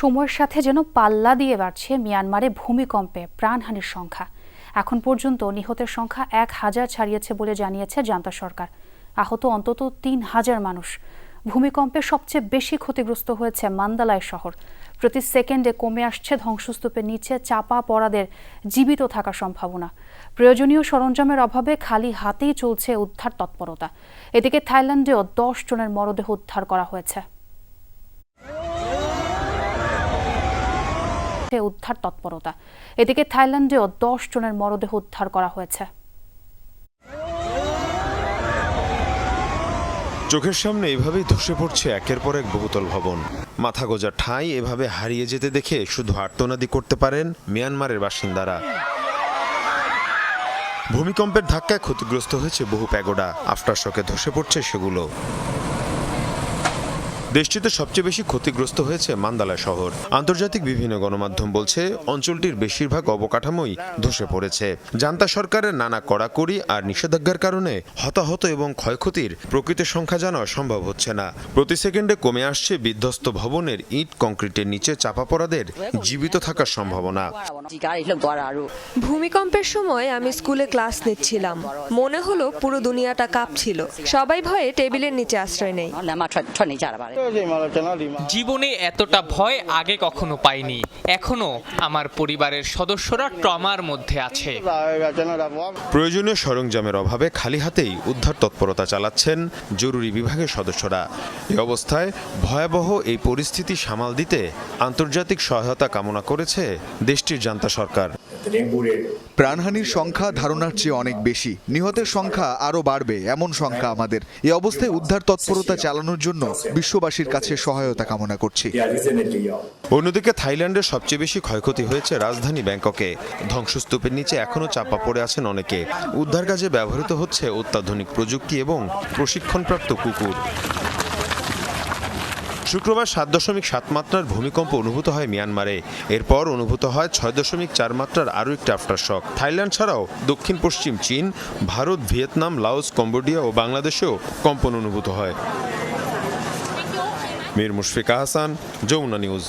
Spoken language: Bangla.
সময়ের সাথে যেন পাল্লা দিয়ে বাড়ছে মিয়ানমারে ভূমিকম্পে প্রাণহানির সংখ্যা। এখন পর্যন্ত নিহতের সংখ্যা এক হাজার ছাড়িয়েছে বলে জানিয়েছে জান্তা সরকার। আহত অন্তত তিন হাজার মানুষ। ভূমিকম্পে সবচেয়ে বেশি ক্ষতিগ্রস্ত হয়েছে মান্দালায় শহর। প্রতি সেকেন্ডে কমে আসছে ধ্বংসস্তূপের নিচে চাপা পড়াদের জীবিত থাকার সম্ভাবনা। প্রয়োজনীয় সরঞ্জামের অভাবে খালি হাতেই চলছে উদ্ধার তৎপরতা। এদিকে থাইল্যান্ডেও দশ জনের মরদেহ উদ্ধার করা হয়েছে। উদ্ধার তৎপরতা। এদিকে থাইল্যান্ডেও দশ জনের মরদেহ উদ্ধার করা হয়েছে। চোখের সামনে এভাবেই ধসে পড়ছে একের পর এক বহুতল ভবন। মাথা গোজা ঠাঁই এভাবে হারিয়ে যেতে দেখে শুধু আর্তনাদি করতে পারেন মিয়ানমারের বাসিন্দারা। ভূমিকম্পের ধাক্কায় ক্ষতিগ্রস্ত হয়েছে বহু প্যাগোডা। আফটারশকে ধসে পড়ছে সেগুলো। দেশটিতে সবচেয়ে বেশি ক্ষতিগ্রস্ত হয়েছে মান্দালা শহর। আন্তর্জাতিক বিভিন্ন গণমাধ্যম বলছে, অঞ্চলটির বেশিরভাগ অবকাঠামোই ধসে পড়েছে। জান্তা সরকারের নানা কড়াকড়ি আর নিষেধাজ্ঞার কারণে হতাহত এবং ক্ষয়ক্ষতির প্রকৃত সংখ্যা জানা সম্ভব হচ্ছে না। প্রতি সেকেন্ডে কমে আসছে বিধ্বস্ত ভবনের ইট কংক্রিটের নিচে চাপা পড়াদের জীবিত থাকার সম্ভাবনা। ভূমিকম্পের সময় আমি স্কুলে ক্লাস নিচ্ছিলাম। মনে হলো পুরো দুনিয়াটা কাঁপছিল। সবাই ভয়ে টেবিলের নিচে আশ্রয় নেই। জীবনে এতটা ভয় আগে কখনো পাইনি। এখনও আমার পরিবারের সদস্যরা ট্রমার মধ্যে আছে। প্রয়োজনীয় সরঞ্জামের অভাবে খালি হাতেই উদ্ধার তৎপরতা চালাচ্ছেন জরুরি বিভাগের সদস্যরা। এ অবস্থায় ভয়াবহ এই পরিস্থিতি সামাল দিতে আন্তর্জাতিক সহায়তা কামনা করেছে দেশটির জান্তা সরকার। প্রাণহানির সংখ্যা ধারণার চেয়ে অনেক বেশি। নিহতের সংখ্যা আরও বাড়বে, এমন সংখ্যা আমাদের। এ অবস্থায় উদ্ধার তৎপরতা চালানোর জন্য বিশ্ববাসীর কাছে সহায়তা কামনা করছি। অন্যদিকে থাইল্যান্ডের সবচেয়ে বেশি ক্ষয়ক্ষতি হয়েছে রাজধানী ব্যাংককে। ধ্বংসস্তূপের নিচে এখনও চাপা পড়ে আছেন অনেকে। উদ্ধার কাজে ব্যবহৃত হচ্ছে অত্যাধুনিক প্রযুক্তি এবং প্রশিক্ষণপ্রাপ্ত কুকুর। শুক্রবার সাত দশমিক সাত মাত্রার ভূমিকম্প অনুভূত হয় মিয়ানমারে। এরপর অনুভূত হয় ছয় দশমিক চার মাত্রার আরও একটি আফটারশক থাইল্যান্ড ছাড়াও দক্ষিণ পশ্চিম চীন, ভারত, ভিয়েতনাম, লাওস, কম্বোডিয়া ও বাংলাদেশেও কম্পন অনুভূত হয়। মীর মুশফিকা হাসান যমুনা নিউজ।